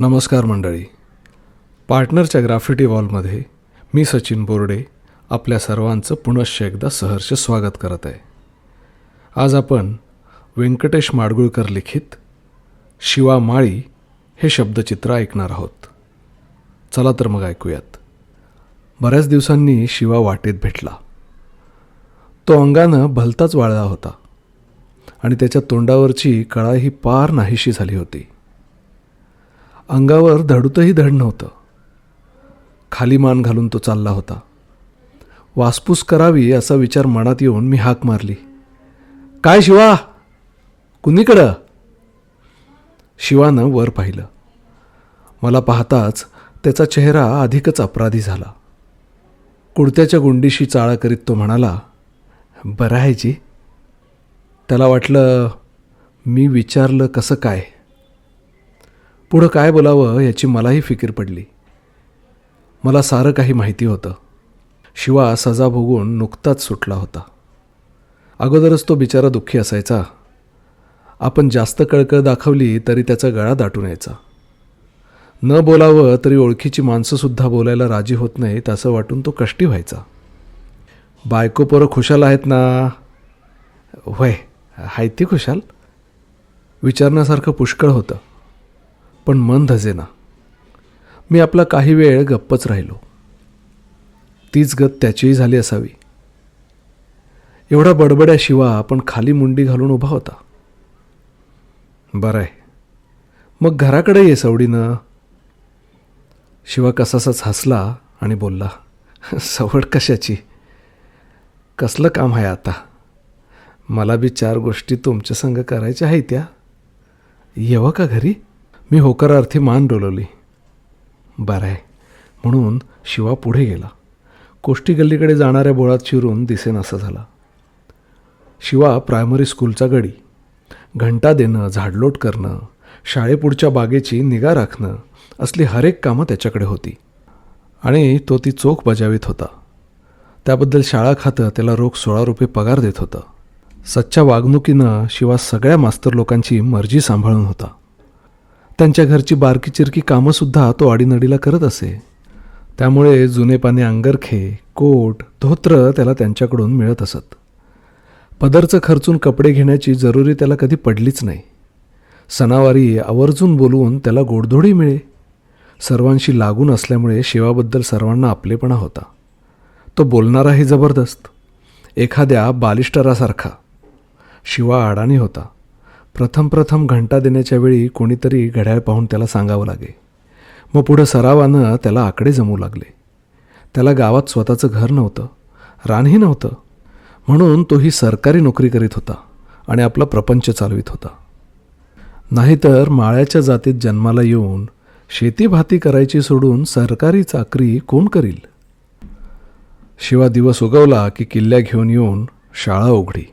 नमस्कार मंडळी. पार्टनरच्या ग्राफिटी वॉलमध्ये मी सचिन बोर्डे आपल्या सर्वांचं पुनश्च एकदा सहर्ष स्वागत करत आहे. आज आपण व्यंकटेश माडगुळकर लिखित शिवा माळी हे शब्दचित्र ऐकणार आहोत. चला तर मग ऐकूयात. बऱ्याच दिवसांनी शिवा वाटेत भेटला. तो अंगानं भलताच वाळला होता आणि त्याच्या तोंडावरची कळाही पार नाहीशी झाली होती. अंगावर धडूतही धड नव्हतं. खाली मान घालून तो चालला होता. वासपूस करावी असा विचार मनात येऊन मी हाक मारली. काय शिवा? कुणीकडं? शिवानं वर पाहिलं. मला पाहताच त्याचा चेहरा अधिकच अपराधी झाला. कुडत्याच्या गुंडीशी चाळा करीत तो म्हणाला बरं आहे जी. त्याला वाटलं मी विचारलं कसं काय? पुढं काय बोलावं याची मलाही फिकीर पडली. मला सारं काही माहिती होतं. शिवा सजा भोगून नुकताच सुटला होता. अगोदरच तो बिचारा दुःखी असायचा. आपण जास्त कळकळ दाखवली तरी त्याचा गळा दाटून यायचा. न बोलावं तरी ओळखीची माणसंसुद्धा बोलायला राजी होत नाहीत असं वाटून तो कष्टी व्हायचा. बायको पोरं खुशाल आहेत ना? होय हायती ती खुशाल? विचारण्यासारखं पुष्कळ होतं. पण मन धजेना. मी आपला काही वेळ गप्पच राहिलो. तीच गत त्याचीही झाली असावी. एवढा बडबड्या शिवा आपण खाली मुंडी घालून उभा होता. बरं आहे मग घराकडे ये सवडीनं. शिवा कसासाच हसला आणि बोलला सवड कशाची? कसलं काम आहे आता? मला बी चार गोष्टी तुमच्या संग करायच्या आहेत त्या. येवं का घरी? मी होकारार्थी मान डोलवली. बरं आहे. म्हणून शिवा पुढे गेला. कोष्टी गल्लीकडे जाणाऱ्या बोळात शिरून दिसेनासा झाला. शिवा प्रायमरी स्कूलचा गडी. घंटा देणं झाडलोट करणं शाळेपुढच्या बागेची निगा राखणं असली हरेक कामं त्याच्याकडे होती. आणि तो ती चोख बजावित होता. त्याबद्दल शाळा खातं त्याला रोख सोळा रुपये पगार देत होतं. सच्च्या वागणुकीनं शिवा सगळ्या मास्तर लोकांची मर्जी सांभाळून होता. त्यांच्या घरची बारकी चिरकी कामंसुद्धा तो आडीनडीला करत असे. त्यामुळे जुने पाने अंगरखे कोट धोत्र त्याला त्यांच्याकडून मिळत असत. पदरचं खर्चून कपडे घेण्याची जरुरी त्याला कधी पडलीच नाही. सणावारी आवर्जून बोलवून त्याला गोडधोडी मिळे. सर्वांशी लागून असल्यामुळे शिवाबद्दल सर्वांना आपलेपणा होता. तो बोलणाराही जबरदस्त. एखाद्या बालिष्टरासारखा. शिवा अडाणी होता. प्रथम प्रथम घंटा देण्याच्या वेळी कोणीतरी घड्याळ पाहून त्याला सांगावं लागे. मग पुढं सरावानं त्याला आकडे जमू लागले. त्याला गावात स्वतःचं घर नव्हतं रानही नव्हतं. म्हणून तो ही सरकारी नोकरी करीत होता आणि आपला प्रपंच चालवित होता. नाहीतर माळ्याच्या जातीत जन्माला येऊन शेतीभाती करायची सोडून सरकारी चाकरी कोण करील? शिवा दिवस उगवला की किल्ल्या घेऊन येऊन शाळा उघडी.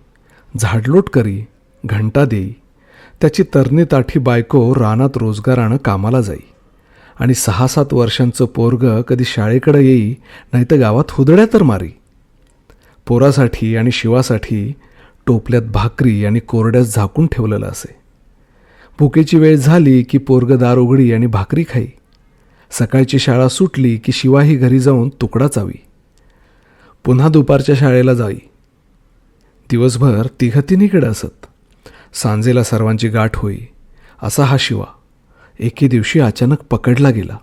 झाडलोट करी घंटा देई. त्याची तरणी ताठी बायको रानात रोजगारानं कामाला जाई. आणि सहा सात वर्षांचं पोरग कधी शाळेकडे येई नाहीतर गावात हुदड्या तर मारी. पोरासाठी आणि शिवासाठी टोपल्यात भाकरी आणि कोरड्यास झाकून ठेवलेलं असे. भुकेची वेळ झाली की पोरग दार उघडी आणि भाकरी खाई. सकाळची शाळा सुटली की शिवाही घरी जाऊन तुकडा चावी. पुन्हा दुपारच्या शाळेला जाई. दिवसभर तिघतिनीकडे असत. सांजेला सर्वांची गाठ होई. असा हा शिवा. एके दिवशी अचानक पकडला गेला.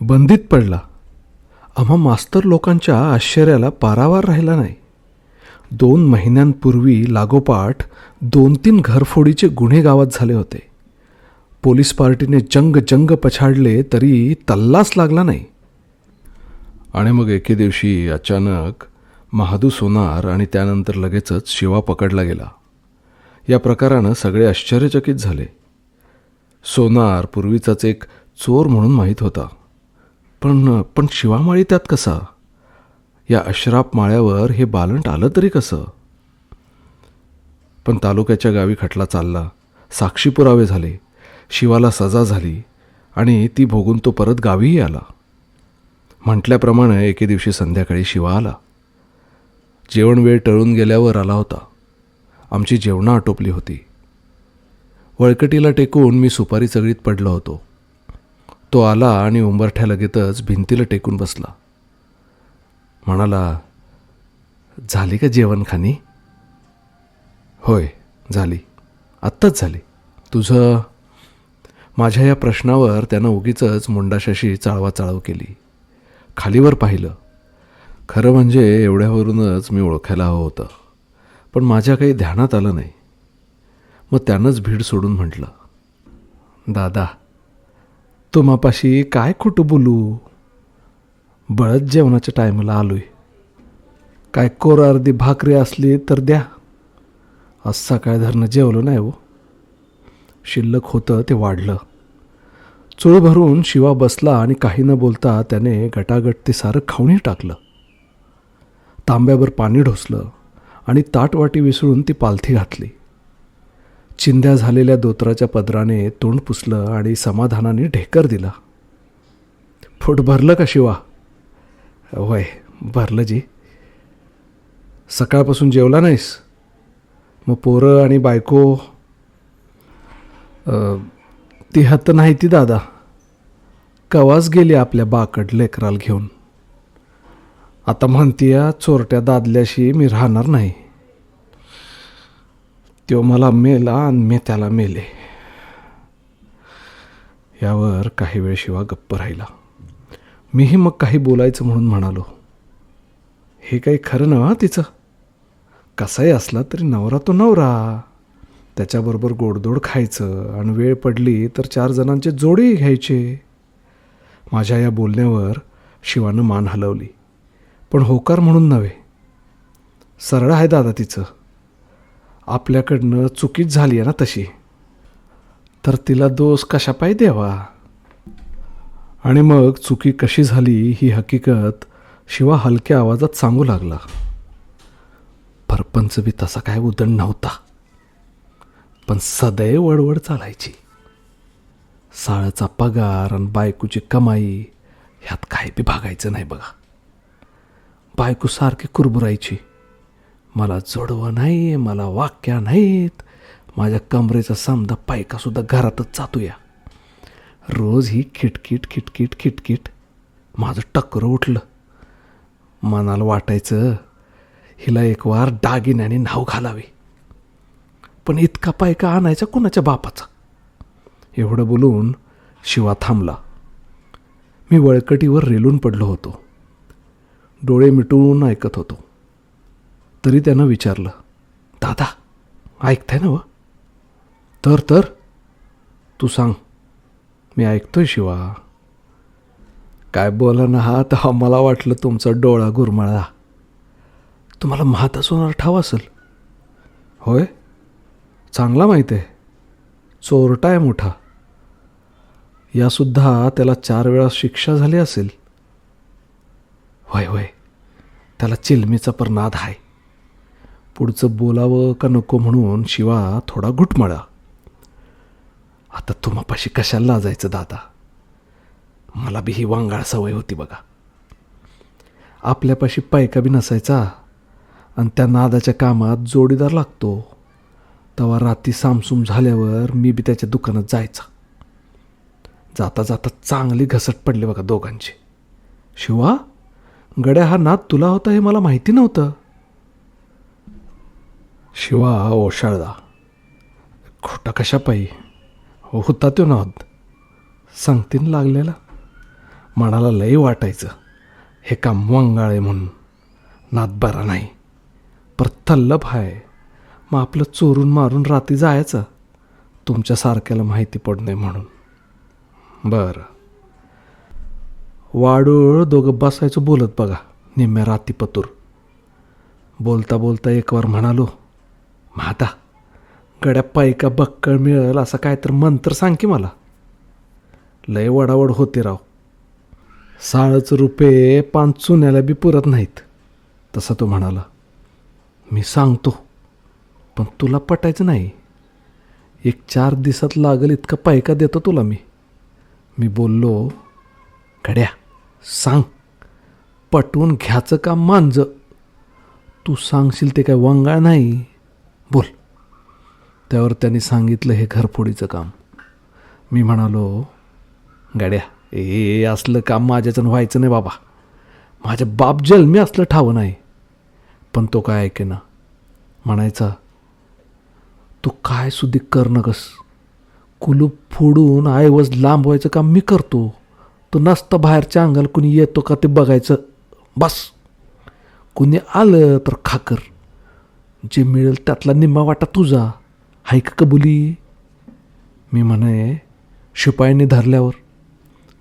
बंदीत पडला. आम्हा मास्तर लोकांच्या आश्चर्याला पारावार राहिला नाही. दोन महिन्यांपूर्वी लागोपाठ दोन तीन घरफोडीचे गुन्हे गावात झाले होते. पोलीस पार्टीने जंग जंग पछाडले तरी तल्लाच लागला नाही. आणि मग एके दिवशी अचानक महादू सोनार आणि त्यानंतर लगेचच शिवा पकडला गेला. या प्रकारानं सगळे आश्चर्यचकित झाले. सोनार पूर्वीचाच एक चोर म्हणून माहीत होता. पण पण शिवामाळी त्यात कसा? या अश्राप माळ्यावर हे बालंट आलं तरी कसं? पण तालुक्याच्या गावी खटला चालला. साक्षी पुरावे झाले. शिवाला सजा झाली आणि ती भोगून तो परत गावीही आला. म्हटल्याप्रमाणे एके दिवशी संध्याकाळी शिवा आला. जेवण वेळ टळून गेल्यावर आला होता. आमची जेवणं आटोपली होती. वळकटीला टेकून मी सुपारी चगळीत पडलो होतो. तो आला आणि उंबरठ्या लगेचच भिंतीला टेकून बसला. म्हणाला झाली का जेवणखानी होय झाली. आत्ताच झाली. तुझं माझ्या या प्रश्नावर त्यानं उगीच मुंडाशाशी चाळवाचाळव केली. खालीवर पाहिलं. खरं म्हणजे एवढ्यावरूनच मी ओळखायला हवं होतं. पण माझ्या काही ध्यानात आलं नाही. मग त्यानंच भीड सोडून म्हटलं दादा तुम्हापाशी काय खोटं बोलू? बळच जेवणाच्या टायमाला आहे काय कोर अर्धी भाकरी असली तर द्या. आज सकाळ धरणं जेवलं नाही हो. शिल्लक होतं ते वाढलं. चूळ भरून शिवा बसला आणि काही न बोलता त्याने गटागट ते सारं खाऊनही टाकलं. तांब्यावर पाणी ढोसलं. आणि ताटवाटी विसळून ती पालथी घातली. चिंध्या झालेल्या दोतराच्या पदराने तोंड पुसलं आणि समाधानाने ढेकर दिला. फुट भरलं का शिवा? वय भरलं जी. सकाळपासून जेवला नाहीस? मग पोरं आणि बायको ती हत नाही ती दादा. कवाच गेली आपल्या बाकड लेकराला घेऊन? आता म्हणतीया चोरट्या दादल्याशी मी राहणार नाही. तो मला मेला आणि मी त्याला मेले. यावर काही वेळ शिवा गप्प राहिला. मीही मग काही बोलायचं म्हणून म्हणालो हे काही खरं नव्हा तिचं? कसाही असला तरी नवरा तो नवरा. त्याच्याबरोबर गोडधोड खायचं आणि वेळ पडली तर चार जणांचे जोडे घ्यायचे. माझ्या या बोलण्यावर शिवानं मान हलवली. पण होकार म्हणून नव्हे. सरळ आहे दादा तिचं. आपल्याकडनं चुकीच झाली आहे ना तशी. तर तिला दोष कशा पाय द्यावा? आणि मग चुकी कशी झाली ही हकीकत शिवा हलक्या आवाजात सांगू लागला. परपंच बी तसा काय उदंड नव्हता. पण सदैव वडवड चालायची. साळाचा पगार आणि बायकोची कमाई ह्यात काही बी भागायचं नाही बघा. बायको सारखी कुरबुरायची. मला जोडवं नाही मला वाक्या नाहीत माझ्या कमरेचा समजा पायकासुद्धा घरातच जातो या रोज ही खिटकिट खिटकिट खिटकिट माझं टक्कर उठलं. मनाला वाटायचं हिला एक वार दागिन्याने नाव घालावी. पण इतका पायका आणायचा कुणाच्या बापाचा? एवढं बोलून शिवा थांबला. मी वळकटीवर रेलून पडलो होतो. डोळे मिटून ऐकत होतो. तरी त्यानं विचारलं दादा ऐकताय ना व? तर तर. तू सांग. मी ऐकतोय शिवा. काय बोला ना हा? तर मला वाटलं तुमचा डोळा गुरमाळा तुम्हाला महाताच होणार ठाव असेल. होय? चांगला माहीत आहे. चोरटा आहे मोठा. यासुद्धा त्याला चार वेळा शिक्षा झाली असेल. होय होय. त्याला चिलमीचा पर नाद आहे पुढचं बोलावं का नको म्हणून शिवा थोडा घुटमळा. आता तुम्हापाशी कशाला लाजायचं दादा? मला बी ही वांगाळ सवय होती बघा. आपल्यापाशी पायका बी नसायचा आणि त्या नादाच्या कामात जोडीदार लागतो. तेव्हा राती सामसूम झाल्यावर मी बी त्याच्या दुकानात जायचा. जाता जाता चांगली घसट पडली बघा दोघांची. शिवा? गड्या हा नाद तुला होता हे मला माहिती नव्हतं. शिवा ओशाळदा खोटा कशा पायी हो होता तो नाद. सांगतीन लागलेला. मनाला लई वाटायचं. हे काम वांगाळ आहे म्हणून. नाद बरा नाही. पर तल्लभ आहे मग आपलं चोरून मारून रात्री जायचं. तुमच्यासारख्याला माहिती पडणे म्हणून. बरं. वाडूळ दोघं बसायचं बोलत बघा निम्म्या राती पतूर. बोलता बोलता एक वार म्हणालो माता गड्या पायका बक्कळ मिळेल असा काय तर मंत्र सांग की मला. लय वडावड होते राव. साळच रुपये पाच चुन्याला बी पुरत नाहीत तसा तो म्हणाला. मी सांगतो पण तुला पटायचं नाही. एक चार दिवसात लागेल इतका पायका देतो तुला मी. मी बोललो गड्या सांग. पटवून घ्यायचं का मांज? तू सांगशील ते काय वांगाळ नाही? बोल. त्यावर त्यांनी सांगितलं हे घरफोडीचं काम. मी म्हणालो गाड्या ए असलं काम माझ्याच्यानं व्हायचं नाही बाबा. माझ्या बाप जन्मी असलं ठावं नाही. पण तो काय ऐके ना म्हणायचा तू काय सुदी कर नकस? कुलूप फोडून आयवज लांब व्हायचं काम मी करतो. तो नसतं बाहेरच्या अंगाला कुणी येतो का ते बघायचं? बस. कुणी आलं तर खाकर. जे मिळेल त्यातला निम्मा वाटा तुझा. हाय का कबुली? मी म्हणे शिपायांनी धरल्यावर.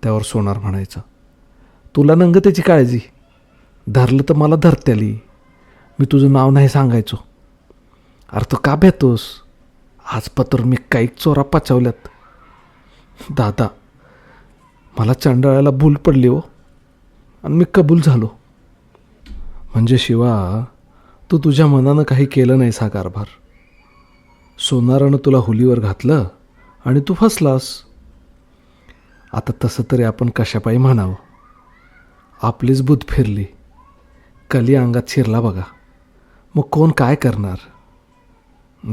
त्यावर सोनार म्हणायचं तुला नंग त्याची काळजी. धरलं तर मला धरत्याली. मी तुझं नाव नाही सांगायचो. अरे तो का भेतोस आज पत्र मी काही चोरा पचवल्यात. दादा मला चांडाळाला भूल पडली हो. आणि मी कबूल झालो. म्हणजे शिवा तू तुझ्या मनानं काही केलं नाही हा कारभार. सोनारानं तुला हुलीवर घातलं आणि तू फसलास. आता तसं तरी आपण कशापायी म्हणावं? आपलीच बुध फिरली. कली अंगात शिरला बघा. मग कोण काय करणार?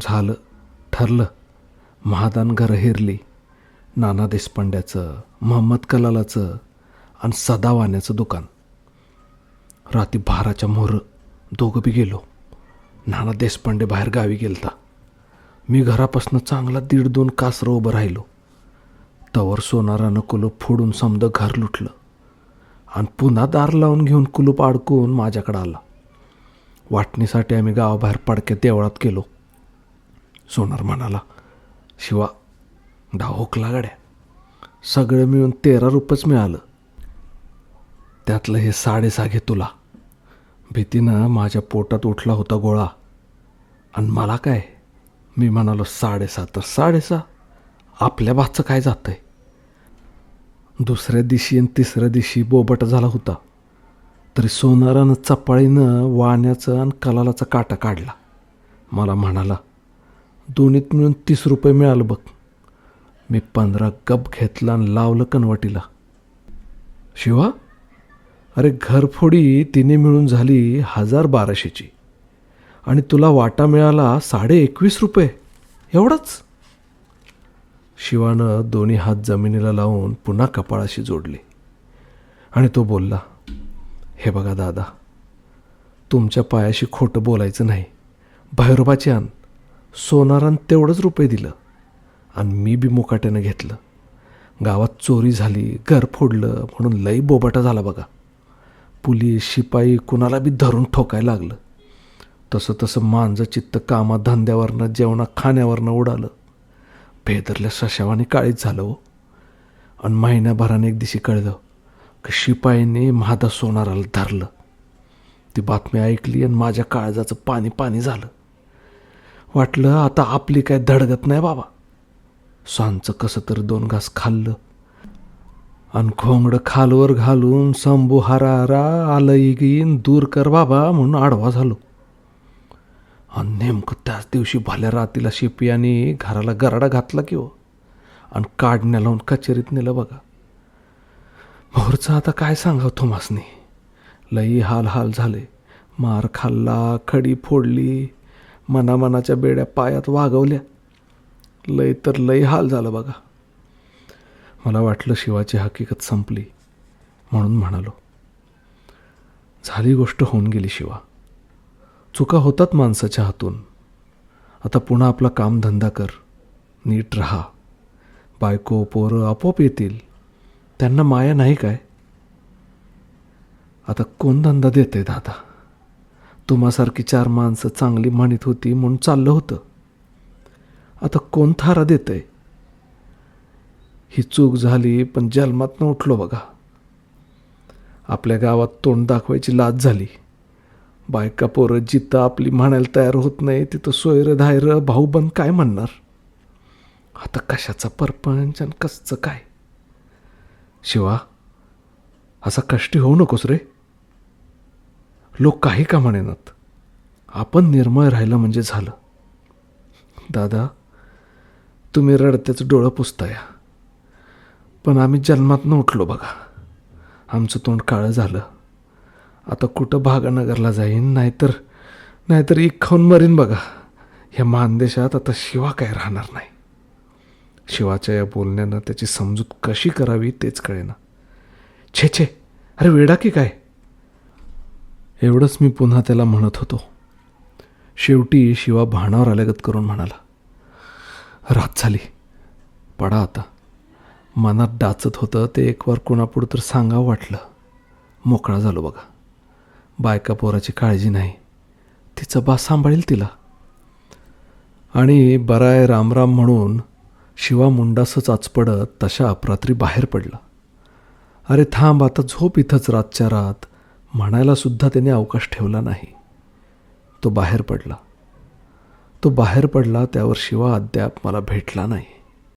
झालं ठरलं. महादान घरं हिरली. नाना देशपांड्याचं महम्मद कलालाचं आणि सदावाण्याचं दुकान. रात्री भाराच्या मोहर दोघं बी गेलो. नाना देशपांडे बाहेर गावी गेलता. मी घरापासनं चांगला दीड दोन कासरं उभं राहिलो. तवर सोनारानं कुलूप फोडून समद घर लुटलं. आणि पुन्हा दार लावून घेऊन कुलूप अडकून माझ्याकडं आला. वाटणीसाठी आम्ही गावाबाहेर पडक्या देवळात गेलो. सोनार म्हणाला शिवा डाव हुकला गाड्या. सगळं मिळून तेरा रुपयेच मिळालं. त्यातलं हे साडेसा घे तुला. भीतीनं माझ्या पोटात उठला होता गोळा. आणि मला काय? मी म्हणालो साडेसा तर साडेसा. आपल्या भाचं काय जातं आहे दुसऱ्या दिवशी आणि तिसऱ्या दिवशी बोबट झाला होता. तरी सोनारानं चपाळीनं वाण्याचं आणि कलालाचा काटा काढला. मला म्हणाला दोन्हीत मिळून तीस रुपये मिळालं बघ. मी पंधरा गप घेतला आणि लावलं कनवटीला शिवा अरे घरफोडी तिने मिळून झाली हजार बाराशेची. आणि तुला वाटा मिळाला साडे एकवीस रुपये. एवढंच. शिवानं दोन्ही हात जमिनीला लावून पुन्हा कपाळाशी जोडले. आणि तो बोलला हे बघा दादा तुमच्या पायाशी खोटं बोलायचं नाही. भैरोबाची आण. सोनारान तेवढंच रुपये दिलं. आणि मी बी मुकाट्यानं घेतलं. गावात चोरी झाली घर फोडलं म्हणून लई बोबाटा झाला बघा. पुलीस शिपाई कुणाला बी धरून ठोकायला लागलं. तसं तसं मांजं चित्त कामा धंद्यावरनं जेवणा खाण्यावरनं उडालं. भेदरल्या सशावाने काळीच झालं हो. आणि महिन्याभराने एक दिवशी कळलं की शिपाईने महादा सोनाराला धरलं. ती बातमी ऐकली आणि माझ्या काळजाचं पाणी पाणी झालं. वाटलं आता आपली काय धडगत नाही बाबा. सांचं कसं तर दोन घास खाल्लं. आणि खोंगडं खालवर घालून संभू हारा आलं गीन दूर कर बाबा म्हणून आडवा झालो. आणि नेमकं त्याच दिवशी भल्या रातीला शिपियाने घराला गराडा घातला की हो. आणि काढण्या लावून कचेरीत नेलं बघा. भोरचं आता काय सांगावं थोमासने? लई हाल हाल झाले. मार खाल्ला खडी फोडली मनामनाच्या बेड्या पायात वागवल्या. लय तर लय हाल झालं बघा. मला वाटलं शिवाची हकीकत संपली म्हणून म्हणालो. झाली गोष्ट होऊन गेली शिवा. चुका होतात माणसाच्या हातून. आता पुन्हा आपला कामधंदा कर. नीट राहा. बायको पोरं आपोआप येतील. त्यांना माया नाही काय? आता कोण धंदा देते दादा? तुम्हासारखी चार माणसं चांगली म्हणत होती म्हणून चाललं होतं. आता कोण थारा आहे ही चूक झाली पण जन्मातनं उठलो बघा. आपल्या गावात तोंड दाखवायची लाज झाली. बायका पोरं जिथं आपली म्हणायला तयार होत नाही तिथं सोयर धायर भाऊबंद काय म्हणणार? आता कशाचा परपंच आणि कसचं काय? शिवा असा कष्टी होऊ नकोस रे. लोक काही का म्हणेनात आपण निर्मळ राहिलं म्हणजे झालं. दादा तुम्ही रडत्याचं डोळं पुसताया. पण आम्ही जन्मातनं उठलो बघा. आमचं तोंड काळं झालं. आता कुठं भागानगरला जाईन नाहीतर नाहीतर एक खाऊन मरीन बघा. ह्या मानदेशात आता शिवा काय राहणार नाही. शिवाच्या या बोलण्यानं त्याची समजूत कशी करावी तेच कळेना. छे छे अरे वेडा की काय? एवढंच मी पुन्हा त्याला म्हणत होतो. शेवटी शिवा भाणावर आल्यागत करून म्हणाला रात झाली. पडा आता. मनात डाचत होतं ते एकवार कोणापुढं तर सांगावं वाटलं. मोकळा झालो बघा. बायका पोराची काळजी नाही. तिचा बा सांभाळेल तिला. आणि बराय रामराम म्हणून शिवा मुंडासच आचपडत तशा अपरात्री बाहेर पडला. अरे थांब आता झोप इथंच रातच्या रात. म्हणायला सुद्धा त्याने अवकाश ठेवला नाही. तो बाहेर पडला. तो बाहेर पडला त्यावर शिवा अद्याप मला भेटला नाही.